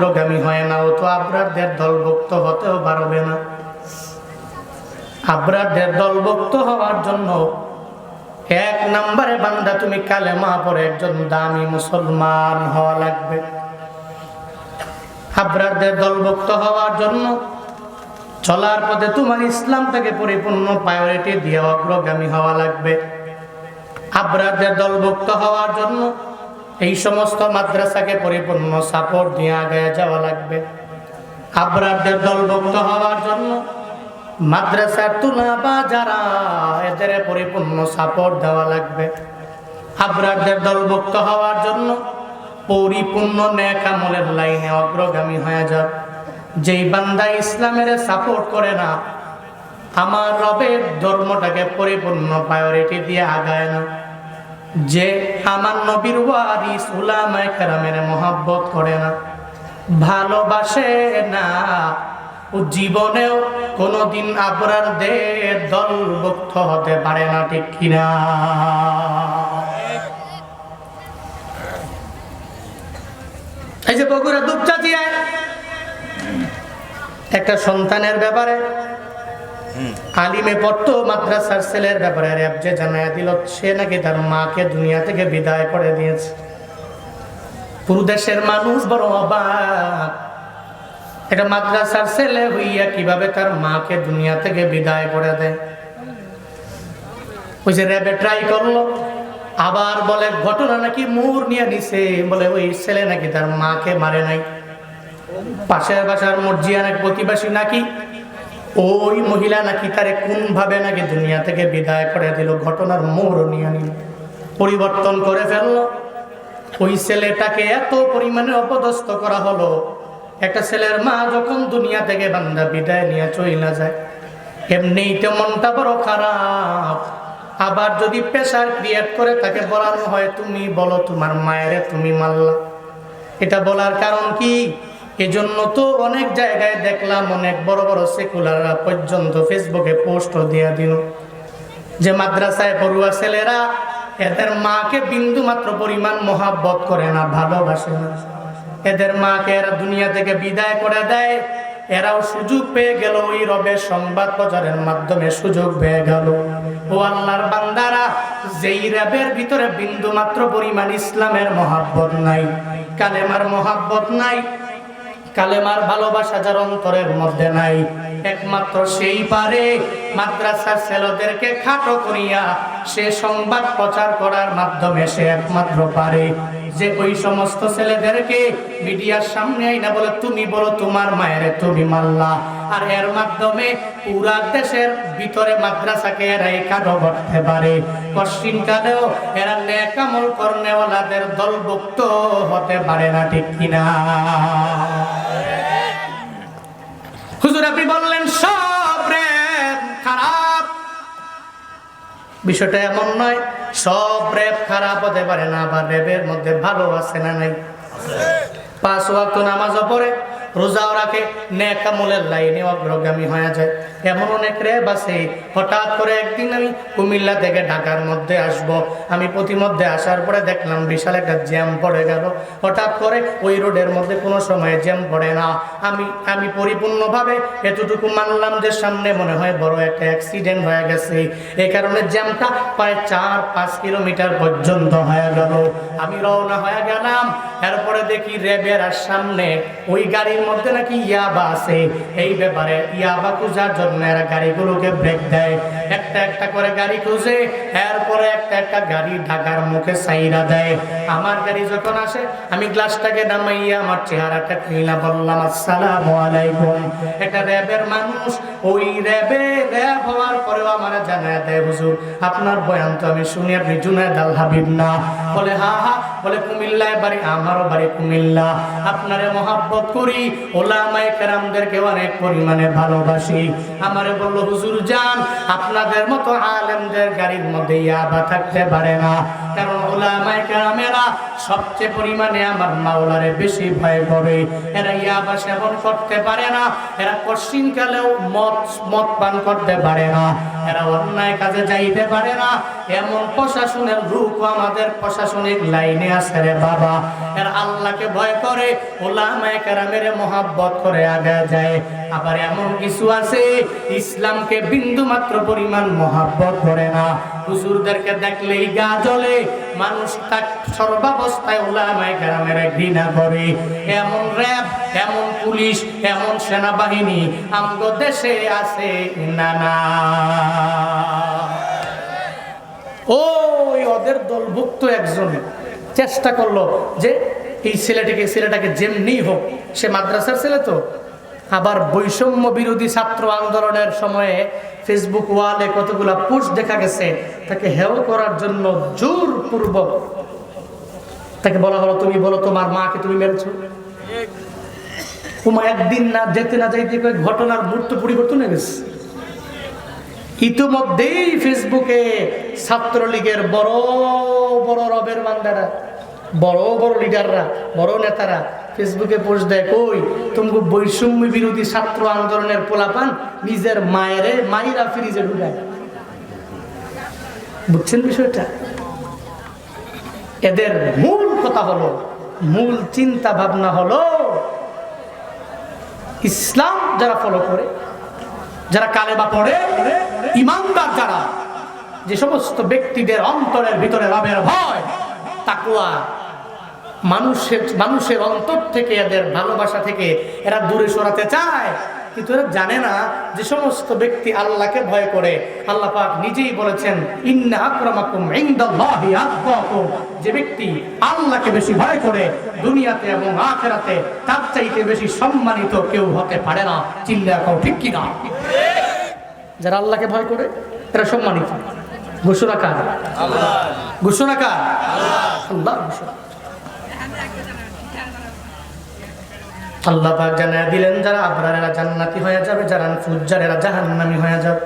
অগ্রগামী হয় না ও তো আবরারদের দলভুক্ত হতেও পারবে না। আবরারদের দলভুক্ত হওয়ার জন্য এক নম্বরে বান্দা তুমি কালেমা পরে একজন দামি মুসলমান হওয়া লাগবে। আবরারদের দলভুক্ত হওয়ার জন্য চলার পথে তোমার ইসলাম থেকে পরিপূর্ণ প্রায়োরিটি দিয়ে অগ্রগামী হওয়া লাগবে। আবরারদের দলভুক্ত হওয়ার জন্য এই সমস্ত মাদ্রাসাকে পরিপূর্ণ সাপোর্ট দিয়ে আগে যাওয়া লাগবে। আবরারদের দলভুক্ত হওয়ার জন্য মাদ্রাসার তুলা বা যারা, এদের পরিপূর্ণ সাপোর্ট দেওয়া লাগবে। আবরারদের দলভুক্ত হওয়ার জন্য পরিপূর্ণ ন্যাক আমলের লাইনে অগ্রগামী হয়ে যাবে যেই বান্দা ইসলামের সাপোর্ট করে না, আমার রবের ধর্মটাকে পরিপূর্ণ প্রায়োরিটি দিয়ে আগায় না যে আমার নবীর ওয়ারিস উলামায়ে কেরামের মহব্বত করে না। ভালোবাসে না। ও জীবনেও কোনোদিন আবরারদের দলভুক্ত হতে পারে না, ঠিক কিনা? এই যে বগুড়া দুপচাচিয়ায় একটা সন্তানের ব্যাপারে আলিমে পড়তো মাদ্রাসার ছেলের ব্যাপারে র্যাব যে জানায় দিল, সে নাকি তার মাকে দুনিয়া থেকে বিদায় করে দিয়েছে। পুরো দেশের মানুষ বড় অবাক। এটা মাদ্রাসার ছেলে হইয়া কীভাবে তার মাকে দুনিয়া থেকে বিদায় করে দেয়? ওই যে র্যাবে ট্রাই করল, আবার বলে, ঘটনা নাকি মুর নিয়ে নিছে? বলে, ওই ছেলে নাকি তার মাকে মারে নাই। পাশের বাসার মর্জিয়া নাকি প্রতিবাসী নাকি ওই মহিলা নাকি তারে কোন ভাবে নাকি দুনিয়া থেকে বিদায় করে দিল, ঘটনার মোড় নিয়ে নিল, পরিবর্তন করে ফেলল। ওই ছেলেটাকে এত পরিমাণে অপদস্থ করা হলো, একটা ছেলের মা যখন দুনিয়া থেকে বান্দা বিদায় নিয়ে চইলা যায় এমনিতে মনটা বড় খারাপ। আবার যদি প্রেশার ক্রিয়েট করে তাকে বলানো হয়, তুমি বলো তোমার মায়েরে তুমি মারলা। এটা বলার কারণ কি? এজন্য তো অনেক জায়গায় দেখলাম অনেক বড় বড় সেকুলাররা পর্যন্ত ফেসবুকে পোস্ট দিয়ে দিল যে মাদ্রাসায় পড়ুয়া ছেলেরা এদের মাকে বিন্দু মাত্র পরিমাণ মহাব্বত করে না, ভালোবাসে না। এদের মাকে এরা দুনিয়া থেকে বিদায় করে দেয়, এরাও সুযোগ পেয়ে গেল ওই রবের সংবাদ প্রচারের মাধ্যমে সুযোগ পেয়ে গেল। ও আল্লাহর বান্দারা, যেই র্যাবের ভিতরে বিন্দু মাত্র পরিমাণ ইসলামের মহাব্বত নাই, কালেমার মহাব্বত নাই কালেমার ভালোবাসা যার অন্তরের মধ্যে নাই। একমাত্র সেই পারে মাদ্রাসার ছেলেদেরকে খাটো করিয়া সে সংবাদ প্রচার করার মাধ্যমে সে একমাত্র পারে। যে ওই সমস্ত ছেলেদেরকে মিডিয়ার সামনে আইনা বলে, তুমি বলো তোমার মায়ের তুমি মাল্লা আর এর মাধ্যমে পুরা দেশের ভিতরে মাদ্রাসাকে এরা একাডো করতে পারে পশ্চিম কালেও এরা নেকামল কর্নেওয়ালাদের দলভুক্ত হতে পারে না, ঠিক কিনা? হুজুর, আপনি বললেন, সব বিষয়টা এমন নয় সব রেপ খারাপ হতে পারে না আবার রেপের মধ্যে ভালো আছে না নাই? পাঁচ ওয়াক্ত নামাজও পড়ে রোজাও রাখে নেকামলের লাইনে অগ্রগামী হয়ে যায়। এমন অনেক রেব আছে হঠাৎ করে একদিন আমি কুমিল্লা থেকে ঢাকার মধ্যে আসব। আমি প্রতিমধ্যে আসার পরে দেখলাম বিশাল একটা জ্যাম পড়ে গেল। হঠাৎ করে ওই রোডের মধ্যে কোনো সময় জ্যাম পড়ে না। আমি আমি পরিপূর্ণভাবে এতটুকু মানলাম যে সামনে মনে হয় বড় একটা অ্যাক্সিডেন্ট হয়ে গেছে। এই কারণে জ্যামটা প্রায় চার, পাঁচ কিলোমিটার পর্যন্ত হয়ে গেল। আমি রওনা হয়ে গেলাম। এরপরে দেখি আর সামনে ওই গাড়ির মধ্যে নাকি ইয়াবা আছে। এই ব্যাপারে ইয়াবা খুঁজার জন্য এরা গাড়িগুলোকে ব্রেক দেয়। একটা একটা করে গাড়ি খুঁজে, এরপরে একটা একটা গাড়ি ঢাকার মুখে সাইরা দেয়। আমার গাড়ি যখন আসে, আমি গ্লাসটাকে নামাইয়া আমার চেহারাটা কিনা বললাম, আসসালাম আলাইকুম। এটা র্যাবের মানুষ ওই র্যাবে র্যাব হওয়ার পরেও আমার জানায় দেয়, হুজুর, আপনার বয়ান তো আমি শুনি, আপনি জুনায়দ আল হাবিব না। বলে, হা হা। বলে, কুমিল্লায় বাড়ি, আমারও বাড়ি কুমিল্লা। আপনারে মহাব্বত করি, ওলামায়ে কেরামদেরকে অনেক পরিমাণে ভালোবাসি। আমারে বলল, হুজুর, যান, আপনাদের মতো আলেমদের গাড়ির মধ্যে ইয়াবা থাকতে পারে না। কারণ ওলামায়ে কেরামেরা সবচেয়ে পরিমাণে আমার মাওলারে বেশি ভয় করে। এরা ইয়াবা সেবন করতে পারে না। এরা কশিন কালেও মদ মদ পান করতে পারে না। এরা অন্যায় কাজে যাইতে পারে না। এমন প্রশাসনের লোক আমাদের প্রশাসনিক লাইনে আছে রে বাবা। এরা আল্লাহকে ভয় করে, ওলামায়ে কেরামের মহাব্বত করে আগে যায়। আবার এমন কিছু আছে, ইসলামকে বিন্দু মাত্র পরিমাণ মহাব্বত করে না। হুজুরদেরকে দেখলেই গা জ্বলে। মানুষ তাক সর্বাবস্থায় ওলামায়ে কেরামের ঘৃণা করে। এমন র্যাব, এমন পুলিশ, এমন সেনাবাহিনী, আমগো দেশে আছে না না। দলভুক্ত একজন চেষ্টা করল যে এই ছেলেটিকে ছেলেটাকে যেমনি হোক, সে মাদ্রাসার ছেলে তো। আবার বৈষম্য বিরোধী ছাত্র আন্দোলনের সময়ে ফেসবুক ওয়ালে কতগুলা পোস্ট দেখা গেছে, তাকে হেয় করার জন্য জোরপূর্বক তাকে বলা হলো, তুমি বলো তোমার মাকে তুমি মেরেছো? তোমার একদিন না যেতে না যাইতে ঘটনার মূর্ত পরিবর্তন হয়ে গেছে। ইতিমধ্যেই ফেসবুকে ছাত্রলীগের বড় বড় রবের বান্দারা, বড় বড় লিডাররা, বড় নেতারা ফেসবুকে পোস্ট দেয়, কই তুমি বৈষম্য বিরোধী ছাত্র আন্দোলনের পোলাপান নিজের মায়েরে মাইরা ফ্রিজে ঢুকায়। বুঝছেন বিষয়টা? এদের মূল কথা হলো, মূল চিন্তা ভাবনা হলো, ইসলাম যারা ফলো করে, যারা কালেমা পড়ে ইমানদার যারা, যে সমস্ত ব্যক্তিদের অন্তরের ভিতরে রবের ভয়, তাকুয়া, মানুষের মানুষের অন্তর থেকে, এদের ভালোবাসা থেকে এরা দূরে সরাতে চায়। কিন্তু এরা জানে না যে সমস্ত ব্যক্তি আল্লাহকে ভয় করে। আল্লাহ পাক নিজেই বলেছেন, ইন্না আকরামাকুম ইনদাল্লাহি আতকাকুম। যে ব্যক্তি আল্লাহকে বেশি ভয় করে, দুনিয়াতে এবং আখেরাতে, তার চাইতে বেশি সম্মানিত কেউ হতে পারে না। চিল্লা কও ঠিক কি না যারা আল্লাহকে ভয় করে এরা সম্মানিত। ঘোষণা কার? ঘোষণা কার? আল্লাহ। জানায় দিলেন, যারা আবরারেরা জান্নাতি হয়ে যাবে, যারা ফুজ্জারেরা জাহান্নামী হয়ে যাবে।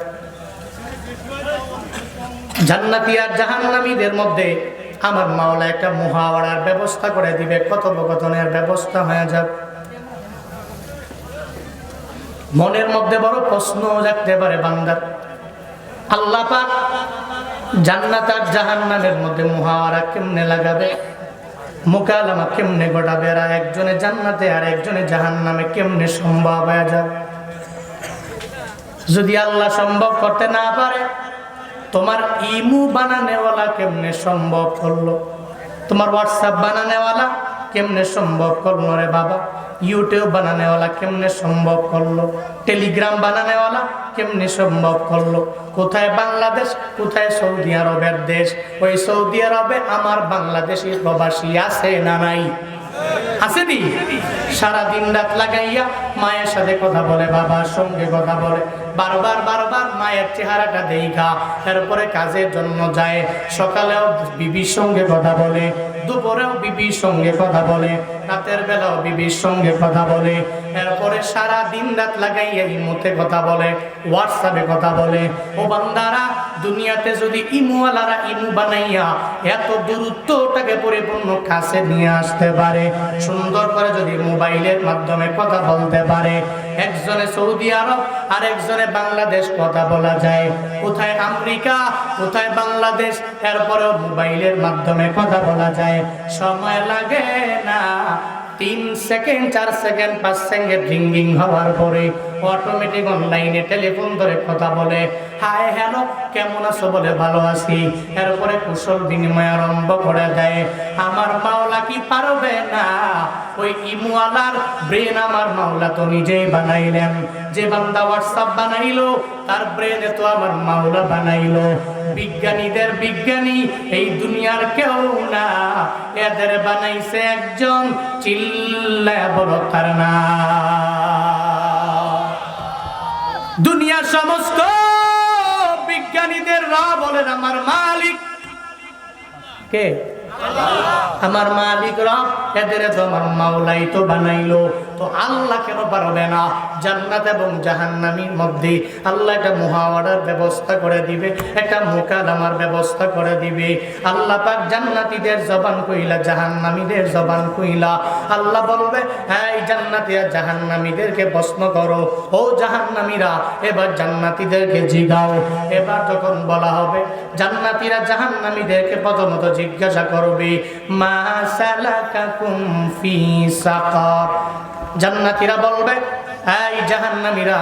জান্নাতি আর জাহান্নামীদের মধ্যে আমার মাওলা একটা মুহাওয়ারার ব্যবস্থা করে দিবে, কথোপকথনের ব্যবস্থা হয়ে যাবে। মনের মধ্যে বড় প্রশ্ন জাগতে পারে বান্দার। আল্লাহ পাক জান্নাত আর জাহান্নামের মধ্যে মুহাওয়ারা কেমনে লাগাবে? মোকালামা কেমনে ঘটাবে? আর একজনে জান্নাতে আর একজনে জাহান্নামে কেমনে সম্ভব হয়ে যাবে? যদি আল্লাহ সম্ভব করতে না পারে, তোমার ইমু বানানেওয়ালা কেমনে সম্ভব করল? তোমার হোয়াটসঅ্যাপ বানানেওয়ালা কেমনে সম্ভব করল রে বাবা? ইউটিউব বানানেওয়ালা কেমনে সম্ভব করল? টেলিগ্রাম বানানেওয়ালা কেমনে সম্ভব করল? কোথায় বাংলাদেশ, কোথায় সৌদি আরবের দেশ? ওই সৌদি আরবে আমার বাংলাদেশি প্রবাসী আছে না নাই? আছে দি? সারা দিন রাত লাগাইয়া মায়ের সাথে কথা বলে, বাবার সঙ্গে কথা বলে। বারবার বারবার মায়ের চেহারাটা দেখা এরপরে কাজের জন্য যায়, সকালেও বিবির সঙ্গে কথা বলে, দুপুরেও বিবির সঙ্গে কথা বলে, রাতের বেলাও বিবির সঙ্গে কথা বলে, এরপরে সারা দিন রাত লাগাইয়া ইমোতে কথা বলে, হোয়াটসঅ্যাপে কথা বলে। ও বান্দারা, দুনিয়াতে যদি ইমুওয়ালারা ইমু বানাইয়া এত দূরত্বটাকে পরিপূর্ণ কাছে নিয়ে আসতে পারে, সুন্দর করে যদি মোবাইলের মাধ্যমে কথা বলতে পারে একজনে সৌদি আরব আর একজনে বাংলাদেশ কথা বলা যায়। কোথায় আমেরিকা, কোথায় বাংলাদেশ, এরপরেও মোবাইলের মাধ্যমে কথা বলা যায়। সময় লাগে না, তিন সেকেন্ড, চার সেকেন্ড, পাঁচ সেকেন্ড রিঙ্গিং হওয়ার পরে অটোমেটিক অনলাইনে টেলিফোন ধরে কথা বলে হাই হ্যালো কেমন আছো বলে ভালো আছি। এরপরে কুশল বিনিময় আরম্ভ করে দেয় আমার মাওলা কি পারবে না? ওই ইমুয়ালার ব্রেন আমার মাওলা তো নিজেই বানাইলেন। যে বান্দা হোয়াটসঅ্যাপ বানাইলো, তার ব্রেনে তো আমার মাওলা বানাইলো। বিজ্ঞানীদের বিজ্ঞানী, এই দুনিয়ার কেউ না। এদের বানাইছে একজন চিল্লা বড় তার না দুনিয়ার সমস্ত বিজ্ঞানীদের রা বলেন আমার মালিক কে? আমার মালিক রব এদের তো আমার মাওলাই তো বানাইলো। তো আল্লাহ কেন পারবে না? জান্নাত এবং জাহান্নামীর মধ্যে আল্লাহ একটা মুহাওয়ারার ব্যবস্থা করে দিবে, একটা মোকালামার ব্যবস্থা করে দিবে। আল্লাহ পাক জান্নাতীদের জবান কইলা, জাহান্নামীদের জবান কইলা। আল্লাহ বলবে হ্যাঁ এই জান্নাতি আর জাহান্নামীদেরকে প্রশ্ন করো। ও জাহান্নামীরা, এবার জান্নাতীদেরকে জিগাও। এবার যখন বলা হবে, জান্নাতীরা জাহান্নামীদেরকে প্রথমত জিজ্ঞাসা করবে জান্নাতীরা বলবে, এই জাহান্নামীরা,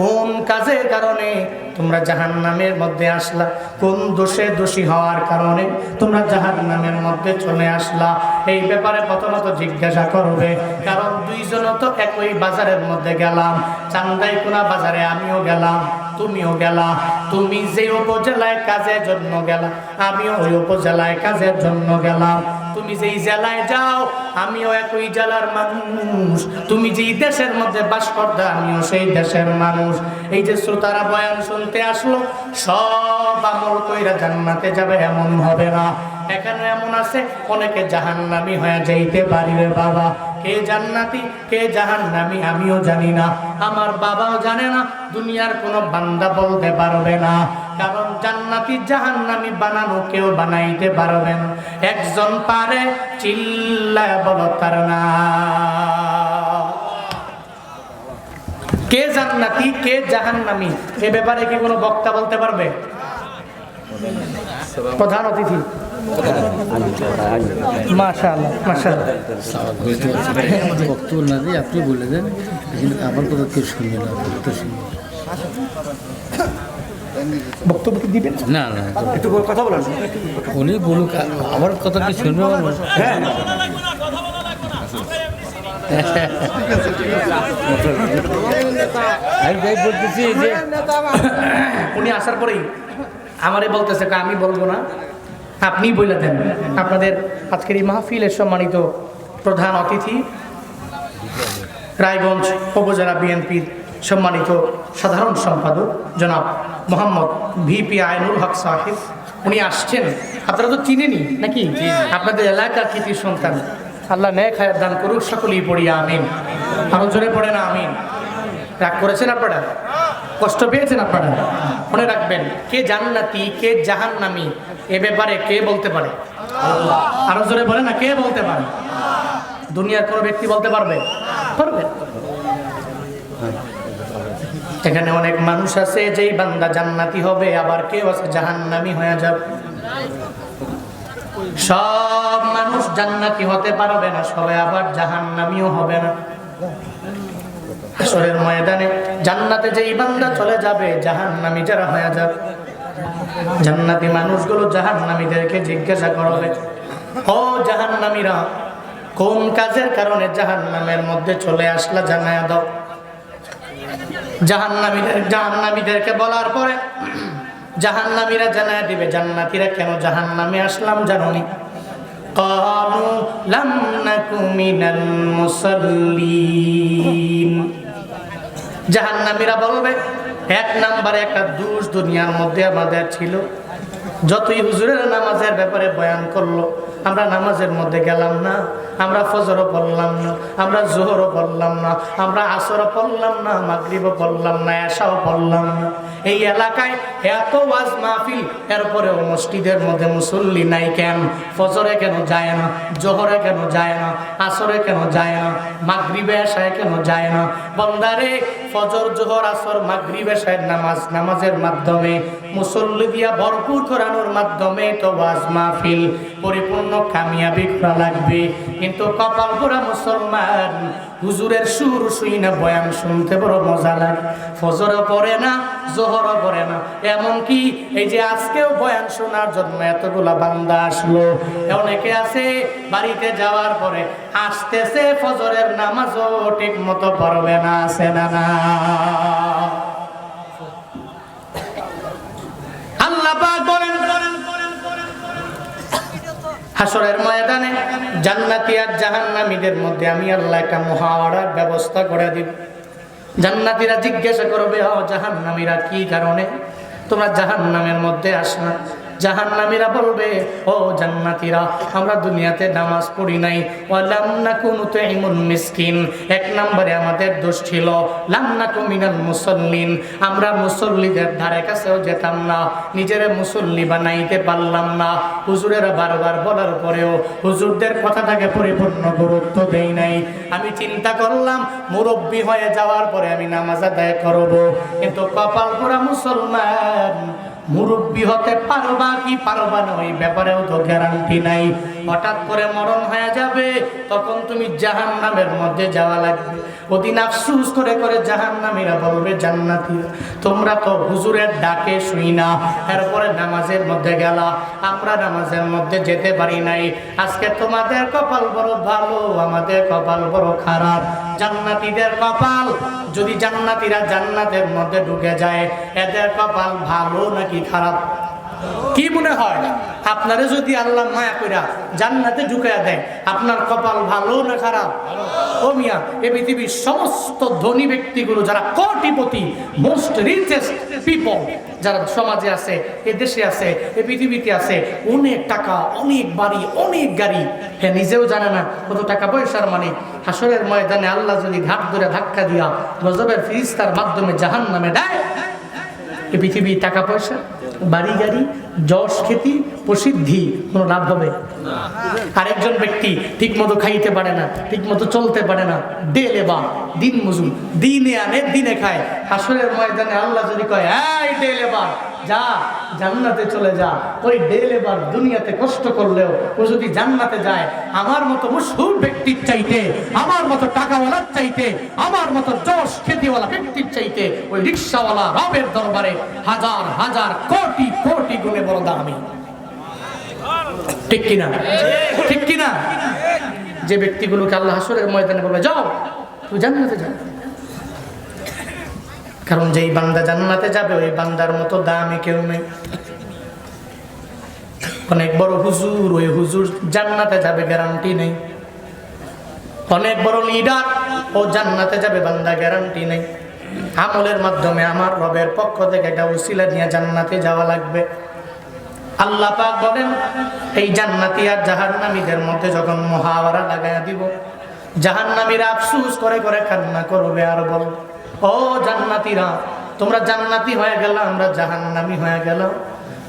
কোন কাজের কারণে তোমরা জাহান্নামের মধ্যে আসলা? কোন দোষে দোষী হওয়ার কারণে তোমরা জাহান্নামের মধ্যে চলে আসলা? এই ব্যাপারে প্রথমত জিজ্ঞাসা করবে, কারণ দুইজন তো একই বাজারের মধ্যে গেলাম। চান্দাইকুনা বাজারে আমিও গেলাম। তুমিও গেলা, তুমি যে উপজেলায় কাজের জন্য গেলা, আমিও ওই উপজেলায় কাজের জন্য গেলাম। তুমি যেই জেলায় যাও, আমিও একই জেলার মানুষ। তুমি যেই দেশের মধ্যে বাস করতে আমিও সেই দেশের মানুষ। এই যে শ্রোতারা বয়ান শুনতে আসলো, সব আমল কইরা জান্নাতে যাবে, এমন হবে না। এখানে এমন আছে, অনেকে জাহান্নামি হয়ে যাইতে পারিবে বাবা। কে জান্নাতি, কে জাহান্নামি আমিও জানি না। আমার বাবাও জানে না, দুনিয়ার কোনো বান্দা বলতে পারবে না। কারণ জান্নাতি জাহান্নামি বানানো কেউ বানাইতে পারবে না। একজন পারে চিল্লায় বলো তার না। কে জান্নাতি, কে জাহান্নামি? এ ব্যাপারে কি কোনো বক্তা বলতে পারবে? প্রধান অতিথি। মাশাআল্লাহ মাশাআল্লাহ। বক্তব্য না দিয়ে আপনি বলে দেন আমার কথা কেউ শুনবে না তো শুনবে বক্তব্য কি দিবেন? না না। একটু কথা বলেন উনি বলুক আমার কথা কি শুনবে আমার হ্যাঁ। আমি বলতেছি যে উনি আসার পরেই আমারে বলতেছে আমি বলব না। আপনি বলে দেন। আপনাদের আজকের এই মাহফিলের সম্মানিত প্রধান অতিথি রায়গঞ্জ উপজেলা বিএনপির সম্মানিত সাধারণ সম্পাদক জনাব মোহাম্মদ ভিপি আইনুল হক সাহেব। উনি আসছেন। আপনারা তো চিনেনি নাকি? আপনাদের এলাকার কৃতি সন্তান। আল্লাহ ন্যায় খায়ের দান করুক সকলেই পড়ি আমিন। আরও জোরে পড়ে না আমিন। রাগ করেছেন আপনারা? কষ্ট পেয়েছেন আপনারা? মনে রাখবেন কে জান্নাতি কে জাহান্নামি এ ব্যাপারে কে বলতে পারে? আরও জোরে বলে না কে বলতে পারে? দুনিয়ার কোনো ব্যক্তি বলতে পারবে? পারবে। এখানে অনেক মানুষ আছে যেই বান্দা জান্নাতি হবে আবার কেউ আছে জাহান্নামি হয়ে যাবে। সব মানুষ জান্নাতি হতে পারবে না সবাই আবার জাহান্নামিও হবে না। হাসরের ময়দানে জান্নাতে যে বান্দা চলে যাবে, জাহান্নামী যারা হয়ে যাবে। জান্নাতি মানুষগুলো জাহান্নামীদেরকে জিজ্ঞাসা করবে, ও জাহান্নামীরা, কোন কাজের কারণে জাহান্নামের মধ্যে চলে আসলা জানায়া দাও? জাহান্নামীদের জাহান্নামীদেরকে বলার পরে, জাহান্নামীরা জানায় দিবে, জান্নাতীরা কেন জাহান্নামে আসলাম জানুনি? قالوا لم نك من المصلين জাহান্নামীরা বলবে এক নাম্বারে একটা দুষ দুনিয়ার মধ্যে আমাদের ছিল যতই হুজুরের নামাজের ব্যাপারে বয়ান করল, আমরা নামাজের মধ্যে গেলাম না, আমরা ফজরও পড়লাম না, আমরা জোহরও পড়লাম না, আমরা আসরও পড়লাম না, মাগরিবও পড়লাম না এসাও পড়লাম না। এই এলাকায় এত ওয়াজ মাহফিল, এরপরেও মসজিদের মধ্যে মুসল্লি নাই কেন? ফজরে কেন যায় না? জোহরে কেন যায় না? আসরে কেন যায় না? মাগরিবে এসায় কেন যায় না? বন্দারে, ফজর, জোহর, আসর, মাগরিবে এসায় নামাজ, নামাজের মাধ্যমে মুসল্লি দিয়া ভরপুর করানোর মাধ্যমে তো ওয়াজ মাহফিল পরিপূর্ণ কামিয়াবি করা লাগবে। কিন্তু কপাল পোড়া মুসলমান হুজুরের সুর শুই না, বয়ান শুনতে বড় মজা লাগে। ফজরও পড়ে না, জোহরও পড়ে না। এমনকি এই যে আজকেও বয়ান শোনার জন্য এতগুলা বান্দা আসলো। অনেকে আছে বাড়িতে যাওয়ার পরে আসতেছে ফজরের নামাজও ঠিক মতো পড়বে না, আছে না না। আল্লাহ হাসরের ময়দানে জান্নাতি আর জাহান্নামীদের মধ্যে আমি আল্লাহ একটা মহাওয়ারার ব্যবস্থা করে দিব। জান্নাতিরা জিজ্ঞাসা করবে, ও জাহান্নামীরা, কি কারণে তোমরা জাহান্নামের মধ্যে আসনা জাহান্নামীরা বলবে, ও জান্নাতীরা, আমরা দুনিয়াতে নামাজ পড়ি নাই। ওয়ালাম নাকুনু তুইমুন মিসকিন। এক নম্বরে আমাদের দোষ ছিল, লাম নাকু মিনাল মুসাল্লিন। আমরা মুসল্লিদের ধারে কাছেও যেতাম না, নিজের মুসল্লি বানাইতে পারলাম না। হুজুরেরা বারবার বলার পরেও হুজুরদের কথাটাকে পরিপূর্ণ গুরুত্ব দেই নাই। আমি চিন্তা করলাম, মুরব্বী হয়ে যাওয়ার পরে আমি নামাজ আদায় করব, কিন্তু কপাল পোড়া মুসলমান মুরব্বী হতে পারবা কি পারবা না, ওই ব্যাপারেও তো গ্যারান্টি নাই। হঠাৎ করে মরণ হয়ে যাবে, তখন তুমি জাহান নামের মধ্যে যাওয়া লাগবে। ওদিন আফসুস করে করে জাহান নামীরা বলবে জান্নাতি তোমরা তো হুজুরের ডাকে শুই না। এরপরে নামাজের মধ্যে গেলা। আমরা নামাজের মধ্যে যেতে পারি নাই। আজকে তোমাদের কপাল বড় ভালো, আমাদের কপাল বড় খারাপ। জান্নাতীদের কপাল, যদি জান্নাতীরা জান্নাতের মধ্যে ঢুকে যায়, এদের কপাল ভালো নাকি খারাপ। কি মনে হয়? আপনারে যদি আল্লাহ মায়া কইরা জান্নাতে ঢুকাইয়া দেয়, আপনার কপাল ভালো না খারাপ? ও মিয়া, এ পৃথিবীর সমস্ত ধনী ব্যক্তিগুলো যারা কোটিপতি মোস্ট রিচেস্ট পিপল যারা সমাজে আছে, এ দেশে আছে, এ পৃথিবীতে আছে, অনেক টাকা, অনেক বাড়ি, অনেক গাড়ি। হ্যাঁ নিজেও জানে না কত টাকা পয়সার মানে হাসরের ময়দানে আল্লাহ যদি ঘাট ধরে ধাক্কা দিয়া গজবের ফিরিস্তার মাধ্যমে জাহান নামে দেয় এ পৃথিবী টাকা পয়সা, বাড়ি গাড়ি, যশ খেতি, প্রসিদ্ধি, কোনো লাভ হবে? আরেকজন ব্যক্তি ঠিক মতো খাইতে পারে না ঠিক মতো চলতে পারে না ডে লেবা, দিন মজুর দিনে আনে, দিনে খায়। হাসরের ময়দানে আল্লাহ যদি কয়, এই ডে লেবার যা, জান্নাতে চলে যা। ওই ডে লেবার দুনিয়াতে কষ্ট করলেও ও যদি জান্নাতে যায়, আমার মতো মশহুর ব্যক্তির চাইতে, আমার মতো টাকাওয়ালার চাইতে, আমার মতো যশ খ্যাতিওয়ালা ব্যক্তির চাইতে ওই রিক্সাওয়ালা রবের দরবারে হাজার হাজার, কোটি কোটি গুণে বড় দামি ঠিক কিনা? ঠিক কিনা? যে ব্যক্তিগুলোকে আল্লাহ হাসরের ময়দানে বলবে, যাও তুই জান্নাতে যা কারণ যেই বান্দা জান্নাতে যাবে, ওই বান্দার মতো দামি কেউ নেই। অনেক বড় হুজুর, ওই হুজুর জান্নাতে যাবে গ্যারান্টি নেই। অনেক বড় লিডার ও জান্নাতে যাবে, বান্দা গ্যারান্টি নেই। আমলের মাধ্যমে আমার রবের পক্ষ থেকে একটা উসিলা নিয়ে জান্নাতে যাওয়া লাগবে। আল্লাহ পাক বলেন, এই জান্নাতি আর জাহান্নামীদের মধ্যে যখন মহাওয়ারা লাগাইয়া দিব, জাহান্নামীরা আফসুস করে করে কান্না করবে আর বল ও জান্নাতিরা, তোমরা জান্নাতি হয়ে গেল, আমরা জাহান্নামি হয়ে গেল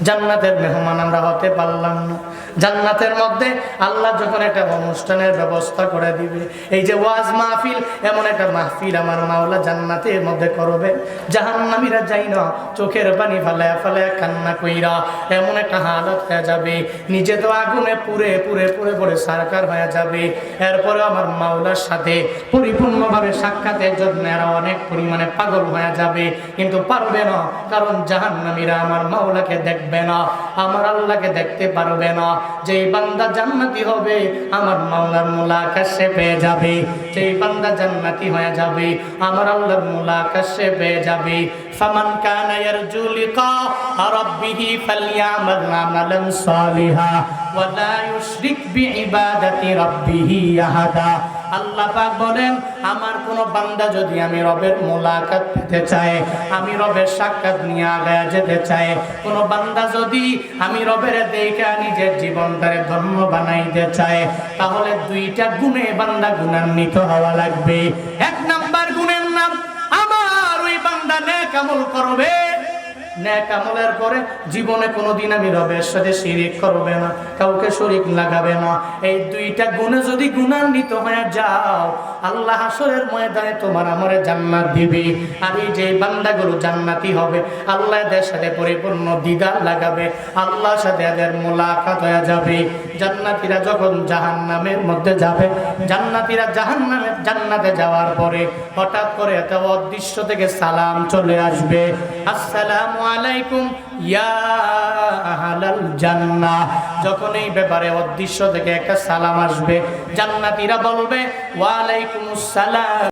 জান্নাতের মেহমান আমরা হতে পারলাম না। জান্নাতের মধ্যে আল্লাহ যখন একটা অনুষ্ঠানের ব্যবস্থা করে দিবে, এই যে ওয়াজ মাহফিল, এমন একটা মাহফিল আমার মাওলা জান্নাতের মধ্যে করবে। জাহান্নামীরা যাই না চোখের পানি ফালায়া ফালায়া কান্না কইরা এমন একটা হালত হয়ে যাবে। নিজে তো আগুনে পুড়ে পুড়ে পুড়ে পুড়ে সারকার হয়ে যাবে। এরপরে আমার মাওলার সাথে পরিপূর্ণভাবে সাক্ষাতের জন্য এরা অনেক পরিমাণে পাগল হয়ে যাবে। কিন্তু পারবে না, কারণ জাহান্নামীরা আমার মাওলাকে দেখবে না, আমার আল্লাহকে দেখতে পারবে না। যেই বান্দা জান্নাতি হবে, আমার মাওলার মুলাকাত সে পেয়ে যাবে। যেই বান্দা জান্নাতি হয়ে যাবে, আমার আল্লাহর মুলাকাত সে পেয়ে যাবে। ফামান কানা ইয়ারজু লিকা রাব্বিহি ফালইয়ামাল আমালান সালিহা, ওয়া লা ইউশরিক বিইবাদাতি রাব্বিহি আহাদা। আল্লাহ পাক বলেন, আমার কোন বান্দা যদি আমি রবের মোলাকাত পেতে চায়, আমি রবের সাক্ষাৎ নিয়ে আগায় যেতে চায়। কোন বান্দা যদি আমি রবের দেখা নিজের জীবনটারে ধর্ম বানাইতে চায়, তাহলে দুইটা গুণে বান্দা গুণান্বিত হওয়া লাগবে। এক নাম্বার গুণের নাম, আমার ওই বান্দা নেক আমল করবে। ন্যাক আমলের পরে জীবনে কোনোদিন আমি রবের সাথে শিরিক করবে না, কাউকে শরিক লাগাবে না। এই দুইটা গুণে যদি গুণান্বিত হয়ে যাও, আল্লাহ ময়দানে তোমার আমরে জান্নাত যে বান্দাগুলো জান্নাতি হবে, আল্লাহ এদের সাথে পরিপূর্ণ দিদার লাগাবে, আল্লাহর সাথে এদের মোলাকাত হয়ে যাবে। জান্নাতিরা যখন জাহান্নামের মধ্যে যাবে, জান্নাতিরা জাহান্নামের জান্নাতে যাওয়ার পরে হঠাৎ করে এত অদৃশ্য থেকে সালাম চলে আসবে। আসসালামু আলাইকুম, ইয়া আহলাল জান্নাহ। যখন এই ব্যাপারে অদৃশ্য থেকে একটা সালাম আসবে, জান্নাতীরা বলবে ওয়ালাইকুম সালাম।